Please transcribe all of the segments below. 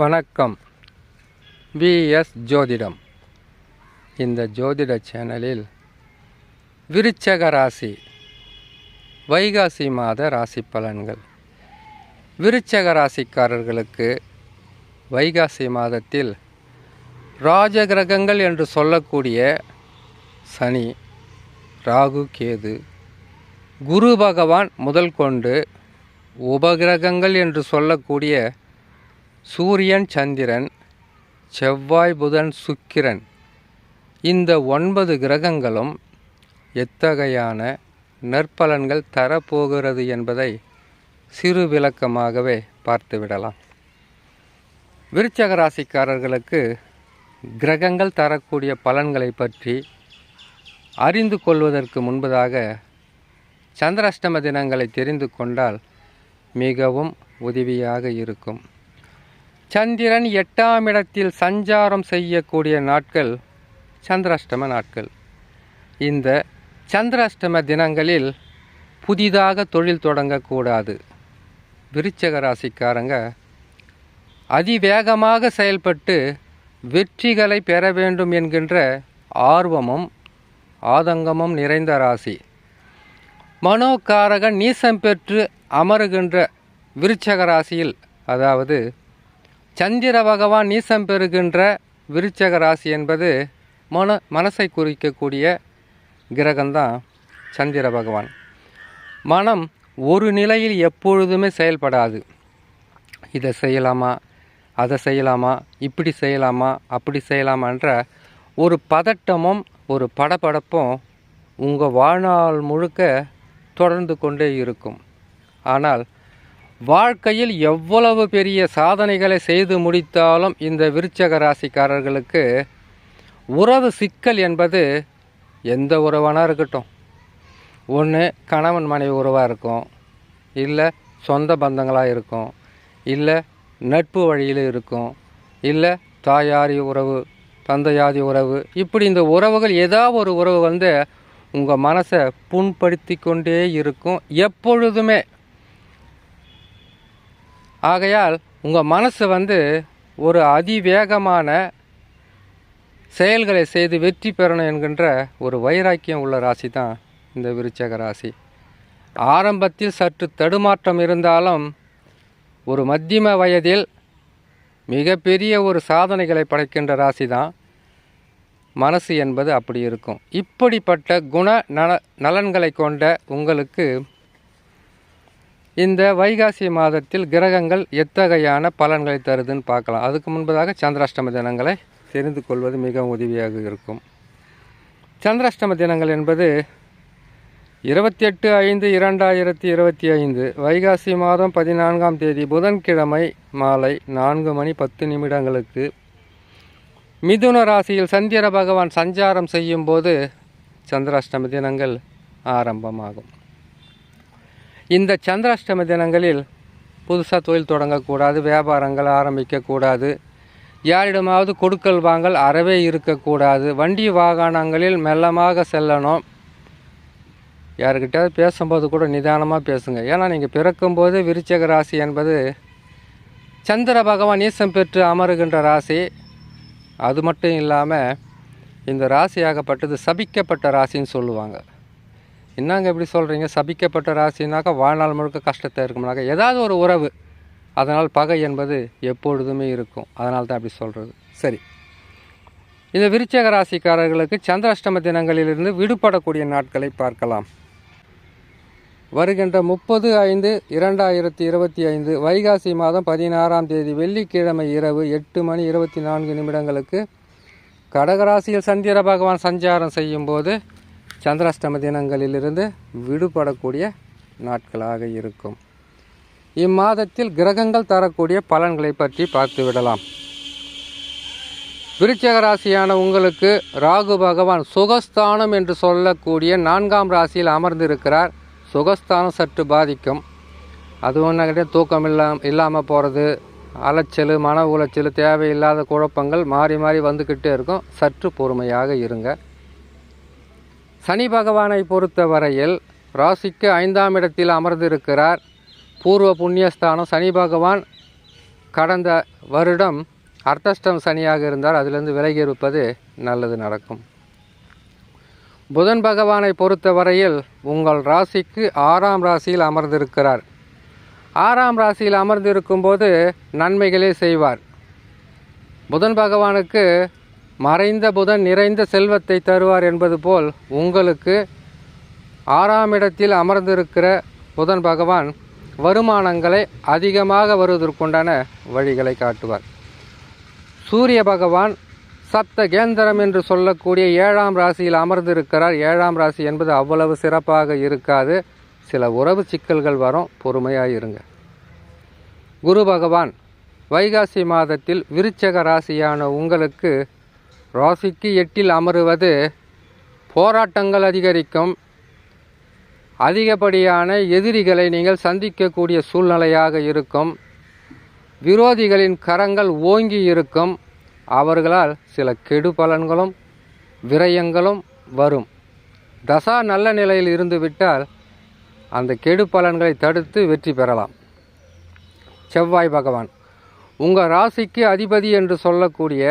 வணக்கம். விஎஸ் ஜோதிடம். இந்த ஜோதிட சேனலில் விருச்சக ராசி வைகாசி மாத ராசி பலன்கள். விருச்சக ராசிக்காரர்களுக்கு வைகாசி மாதத்தில் ராஜகிரகங்கள் என்று சொல்லக்கூடிய சனி ராகு கேது குரு பகவான் முதல் கொண்டு உபகிரகங்கள் என்று சொல்லக்கூடிய சூரியன் சந்திரன் செவ்வாய் புதன் சுக்கிரன் இந்த ஒன்பது கிரகங்களும் எத்தகையான நற்பலன்கள் தரப்போகிறது என்பதை சிறு விளக்கமாகவே பார்த்துவிடலாம். விருச்சக ராசிக்காரர்களுக்கு கிரகங்கள் தரக்கூடிய பலன்களை பற்றி அறிந்து கொள்வதற்கு முன்பதாக சந்திராஷ்டம தினங்களை தெரிந்து கொண்டால் மிகவும் உதவியாக இருக்கும். சந்திரன் எட்டாம் இடத்தில் சஞ்சாரம் செய்யக்கூடிய நாட்கள் சந்திராஷ்டம நாட்கள். இந்த சந்திராஷ்டம தினங்களில் புதிதாக தொழில் தொடங்கக்கூடாது. விருச்சக ராசிக்காரங்க அதிவேகமாக செயல்பட்டு வெற்றிகளை பெற வேண்டும் என்கின்ற ஆர்வமும் ஆதங்கமும் நிறைந்த ராசி. மனோகாரகன் நீசம் பெற்று அமருகின்ற விருச்சக ராசியில் அதாவது சந்திர பகவான் நீசம் பெறுகின்ற விருச்சக ராசி என்பது மன மனசை குறிக்கக்கூடிய கிரகம்தான் சந்திர பகவான். மனம் ஒரு நிலையில் எப்பொழுதுமே செயல்படாது. இதை செய்யலாமா அதை செய்யலாமா இப்படி செய்யலாமா அப்படி செய்யலாமான்ற ஒரு பதட்டமும் ஒரு படபடப்பும் உங்கள் வாழ்நாள் முழுக்க தொடர்ந்து கொண்டே இருக்கும். ஆனால் வாழ்க்கையில் எவ்வளவு பெரிய சாதனைகளை செய்து முடித்தாலும் இந்த விருச்சக ராசிக்காரர்களுக்கு உறவு சிக்கல் என்பது எந்த உறவானா இருக்கட்டும். ஒன்று கணவன் மனைவி உறவாக இருக்கும். இல்லை சொந்த பந்தங்களாக இருக்கும். இல்லை நட்பு வழியில் இருக்கும். இல்லை தாயாரி உறவு தந்தையாதி உறவு. இப்படி இந்த உறவுகள் ஏதாவது ஒரு உறவு வந்து உங்கள் மனசை புண்படுத்தி கொண்டே இருக்கும். எப்பொழுதுமே ஆகையால் உங்கள் மனசு வந்து ஒரு அதிவேகமான செயல்களை செய்து வெற்றி பெறணும் என்கின்ற ஒரு வைராக்கியம் உள்ள ராசி தான் இந்த விருச்சக ராசி. ஆரம்பத்தில் சற்று தடுமாற்றம் இருந்தாலும் ஒரு மத்தியம வயதில் மிகப்பெரிய ஒரு சாதனைகளை படைக்கின்ற ராசி தான் மனசு என்பது அப்படி இருக்கும். இப்படிப்பட்ட குண நல நலன்களை கொண்ட உங்களுக்கு இந்த வைகாசி மாதத்தில் கிரகங்கள் எத்தகையான பலன்களை தருதுன்னு பார்க்கலாம். அதுக்கு முன்பதாக சந்திராஷ்டம தினங்களை தெரிந்து கொள்வது மிகவும் உதவியாக இருக்கும். சந்திராஷ்டம தினங்கள் என்பது இருபத்தி எட்டு ஐந்து இரண்டாயிரத்தி இருபத்தி ஐந்து வைகாசி மாதம் பதினான்காம் தேதி புதன்கிழமை மாலை நான்கு மணி பத்து நிமிடங்களுக்கு மிதுன ராசியில் சந்திர பகவான் சஞ்சாரம் செய்யும்போது சந்திராஷ்டம தினங்கள் ஆரம்பமாகும். இந்த சந்திராஷ்டம தினங்களில் புதுசாக தொழில் தொடங்கக்கூடாது வியாபாரங்கள் ஆரம்பிக்கக்கூடாது. யாரிடமாவது கொடுக்கல் வாங்கல் அறவே இருக்கக்கூடாது. வண்டி வாகனங்களில் மெல்லமாக செல்லணும். யாருக்கிட்டாவது பேசும்போது கூட நிதானமாக பேசுங்க. ஏன்னா நீங்கள் பிறக்கும்போது விருச்சக ராசி என்பது சந்திர பகவான் ஈசம் பெற்று அமருகின்ற ராசி. அது மட்டும் இல்லாமல் இந்த ராசியாகப்பட்டது சபிக்கப்பட்ட ராசின்னு சொல்லுவாங்க. என்னங்க எப்படி சொல்கிறீங்க சபிக்கப்பட்ட ராசினாக்கா வாழ்நாள் முழுக்க கஷ்டத்தை இருக்கும்னாக்கா ஏதாவது ஒரு உறவு. அதனால் பகை என்பது எப்பொழுதுமே இருக்கும். அதனால் தான் அப்படி சொல்கிறது சரி. இந்த விருச்சக ராசிக்காரர்களுக்கு சந்திராஷ்டம தினங்களிலிருந்து விடுபடக்கூடிய நாட்களை பார்க்கலாம். வருகின்ற முப்பது ஐந்து இரண்டாயிரத்தி இருபத்தி ஐந்து வைகாசி மாதம் பதினாறாம் தேதி வெள்ளிக்கிழமை இரவு எட்டு மணி இருபத்தி நான்கு நிமிடங்களுக்கு கடகராசியில் சந்திர பகவான் சஞ்சாரம் செய்யும்போது சந்திராஷ்டம தினங்களிலிருந்து விடுபடக்கூடிய நாட்களாக இருக்கும். இம்மாதத்தில் கிரகங்கள் தரக்கூடிய பலன்களை பற்றி பார்த்து விடலாம். விருச்சக ராசியான உங்களுக்கு ராகு பகவான் சுகஸ்தானம் என்று சொல்லக்கூடிய நான்காம் ராசியில் அமர்ந்திருக்கிறார். சுகஸ்தானம் சற்று பாதிக்கும். அது ஒன்றும் தூக்கம் இல்லாம இல்லாமல் போகிறது அலைச்சல் மன உளைச்சல் தேவையில்லாத குழப்பங்கள் மாறி மாறி வந்துக்கிட்டே இருக்கும். சற்று பொறுமையாக இருங்க. சனி பகவானை பொறுத்த வரையில் ராசிக்கு ஐந்தாம் இடத்தில் அமர்ந்திருக்கிறார். பூர்வ புண்ணியஸ்தானம் சனி பகவான். கடந்த வருடம் அர்த்தஷ்டம் சனியாக இருந்தால் அதிலிருந்து விலகி இருப்பது நல்லது நடக்கும். புதன் பகவானை பொறுத்தவரையில் உங்கள் ராசிக்கு ஆறாம் ராசியில் அமர்ந்திருக்கிறார். ஆறாம் ராசியில் அமர்ந்திருக்கும் போது நன்மைகளே செய்வார். புதன் பகவானுக்கு மறைந்த புதன் நிறைந்த செல்வத்தை தருவார் என்பது போல் உங்களுக்கு ஆறாம் இடத்தில் அமர்ந்திருக்கிற புதன் பகவான் வருமானங்களை அதிகமாக வருவதற்குண்டான வழிகளை காட்டுவார். சூரிய பகவான் சப்த கேந்திரம் என்று சொல்லக்கூடிய ஏழாம் ராசியில் அமர்ந்திருக்கிறார். ஏழாம் ராசி என்பது அவ்வளவு சிறப்பாக இருக்காது. சில உறவு சிக்கல்கள் வரும். பொறுமையாக இருங்க. குரு பகவான் வைகாசி மாதத்தில் விருச்சக ராசியான உங்களுக்கு ராசிக்கு எட்டில் அமருவது போராட்டங்கள் அதிகரிக்கும். அதிகப்படியான எதிரிகளை நீங்கள் சந்திக்கக்கூடிய சூழ்நிலையாக இருக்கும். விரோதிகளின் கரங்கள் ஓங்கி இருக்கும். அவர்களால் சில கெடு பலன்களும் விரயங்களும் வரும். தசா நல்ல நிலையில் இருந்துவிட்டால் அந்த கெடு பலன்களை தடுத்து வெற்றி பெறலாம். செவ்வாய் பகவான் உங்கள் ராசிக்கு அதிபதி என்று சொல்லக்கூடிய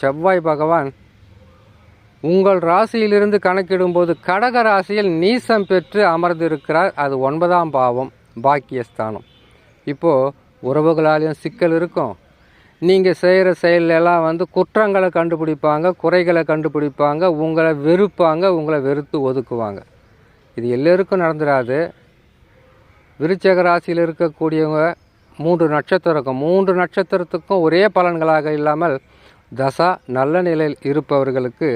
செவ்வாய் பகவான் உங்கள் ராசியிலிருந்து கணக்கிடும்போது கடக ராசியில் நீசம் பெற்று அமர்ந்திருக்கிறார். அது ஒன்பதாம் பாவம் பாக்கியஸ்தானம். இப்போது உறவுகளாலேயும் சிக்கல் இருக்கும். நீங்கள் செய்கிற செயலெல்லாம் வந்து குற்றங்களை கண்டுபிடிப்பாங்க குறைகளை கண்டுபிடிப்பாங்க உங்களை வெறுப்பாங்க உங்களை வெறுத்து ஒதுக்குவாங்க. இது எல்லோருக்கும் நடந்துடாது விருச்சக ராசியில் இருக்கக்கூடியவங்க மூன்று நட்சத்திரம் மூன்று நட்சத்திரத்துக்கும் ஒரே பலன்களாக இல்லாமல் தசா நல்ல நிலையில் இருப்பவர்களுக்கு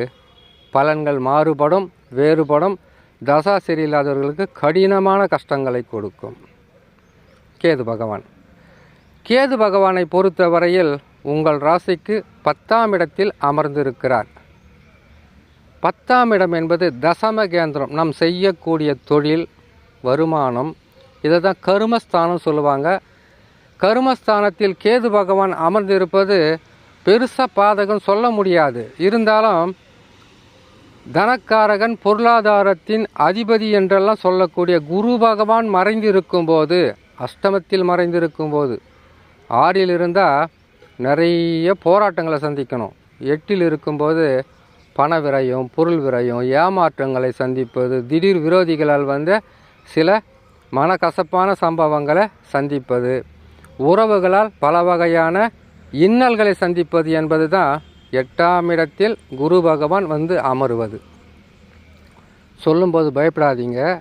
பலன்கள் மாறுபடும் வேறுபடும். தசா சரியில்லாதவர்களுக்கு கடினமான கஷ்டங்களை கொடுக்கும். கேது பகவான். கேது பகவானை பொறுத்தவரையில் உங்கள் ராசிக்கு பத்தாம் இடத்தில் அமர்ந்திருக்கிறார். பத்தாம் இடம் என்பது தசம கேந்திரம். நாம் செய்யக்கூடிய தொழில் வருமானம் இதை தான் கருமஸ்தானம் சொல்லுவாங்க. கருமஸ்தானத்தில் கேது பகவான் அமர்ந்திருப்பது பெருசாக பாதகம் சொல்ல முடியாது. இருந்தாலும் தனக்காரகன் பொருளாதாரத்தின் அதிபதி என்றெல்லாம் சொல்லக்கூடிய குரு பகவான் மறைந்திருக்கும் போது அஷ்டமத்தில் மறைந்திருக்கும் போது ஆறில் இருந்தால் நிறைய போராட்டங்களை சந்திக்கணும். எட்டில் இருக்கும்போது பண விரயம் பொருள் விரயம் ஏமாற்றங்களை சந்திப்பது திடீர் விரோதிகளால் வந்து சில மனக்கசப்பான சம்பவங்களை சந்திப்பது உறவுகளால் பல வகையான இன்னல்களை சந்திப்பது என்பது தான் எட்டாம் இடத்தில் குரு பகவான் வந்து அமருவது. சொல்லும்போது பயப்படாதீங்க.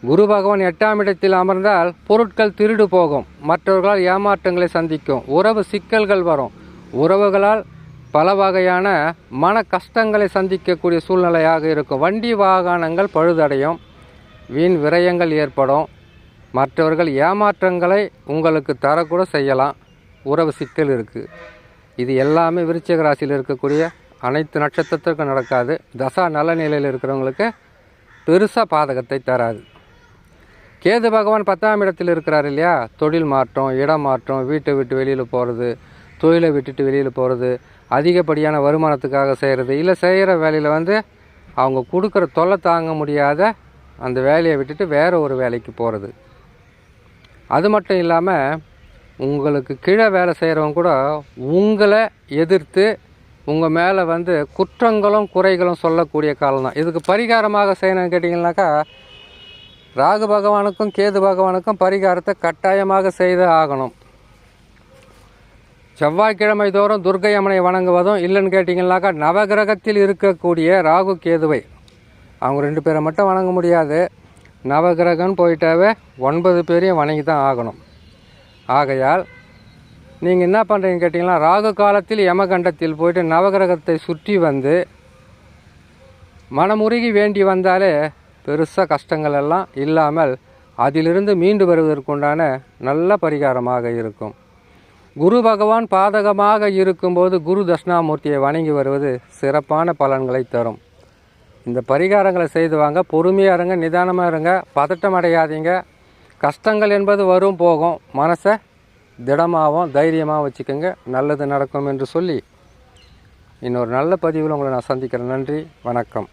குரு பகவான் எட்டாம் இடத்தில் அமர்ந்தால் பொருட்கள் திருடு போகும். மற்றவர்களால் ஏமாற்றங்களை சந்திக்கும். உறவு சிக்கல்கள் வரும். உறவுகளால் பல வகையான மன கஷ்டங்களை சந்திக்கக்கூடிய சூழ்நிலையாக இருக்கும். வண்டி வாகனங்கள் பழுதடையும். வீண் விரயங்கள் ஏற்படும். மற்றவர்கள் ஏமாற்றங்களை உங்களுக்கு தரக்கூட செய்யலாம். உறவு சிக்கல் இருக்குது இது எல்லாமே விருச்சிக ராசியில் இருக்கக்கூடிய அனைத்து நட்சத்திரத்திற்கும் நடக்காது. தசா நல்ல நிலையில் இருக்கிறவங்களுக்கு பெருசாக பாதகத்தை தராது. கேது பகவான் பத்தாம் இடத்தில் இருக்கிறார் இல்லையா? தொழில் மாற்றம் இடம் மாற்றம் வீட்டை விட்டு வெளியில் போகிறது தொழிலை விட்டுட்டு வெளியில் போகிறது அதிகப்படியான வருமானத்துக்காக செய்கிறது இல்லை செய்கிற வேலையில் வந்து அவங்க கொடுக்குற தொல்லை தாங்க முடியாத அந்த வேலையை விட்டுட்டு வேறு ஒரு வேலைக்கு போகிறது அது மட்டும் இல்லாமல் உங்களுக்கு கீழே வேலை செய்கிறவங்க கூட உங்களை எதிர்த்து உங்கள் மேலே வந்து குற்றங்களும் குறைகளும் சொல்லக்கூடிய காலம் தான். இதுக்கு பரிகாரமாக செய்யணும்னு கேட்டிங்கனாக்கா ராகு பகவானுக்கும் கேது பகவானுக்கும் பரிகாரத்தை கட்டாயமாக செய்து ஆகணும். செவ்வாய்க்கிழமை தோறும் துர்க்கை அம்மனை வணங்குவதும் இல்லைன்னு கேட்டிங்கனாக்கா நவகிரகத்தில் இருக்கக்கூடிய ராகு கேதுவை. அவங்க ரெண்டு பேரை மட்டும் வணங்க முடியாது. நவகிரகம்னு போயிட்டாவே ஒன்பது பேரையும் வணங்கி தான் ஆகணும். ஆகையால் நீங்கள் என்ன பண்ணுறீங்கன்னு கேட்டிங்கன்னா ராகு காலத்தில் யமகண்டத்தில் போயிட்டு நவகிரகத்தை சுற்றி வந்து மனமுருகி வேண்டி வந்தாலே பெருசாக கஷ்டங்கள் எல்லாம் இல்லாமல் அதிலிருந்து மீண்டு வருவதற்குண்டான நல்ல பரிகாரமாக இருக்கும். குரு பகவான் பாதகமாக இருக்கும்போது குரு தட்சிணாமூர்த்தியை வணங்கி வருவது சிறப்பான பலன்களை தரும். இந்த பரிகாரங்களை செய்து வாங்க பொறுமையாக இருங்க நிதானமாக இருங்க பதட்டம் அடையாதீங்க. கஷ்டங்கள் என்பது வரும் போகும். மனசை திடமாகவும் தைரியமாக வச்சுக்கோங்க. நல்லது நடக்கும் என்று சொல்லி இன்னொரு நல்ல பதிவில் உங்களை நான் சந்திக்கிறேன். நன்றி வணக்கம்.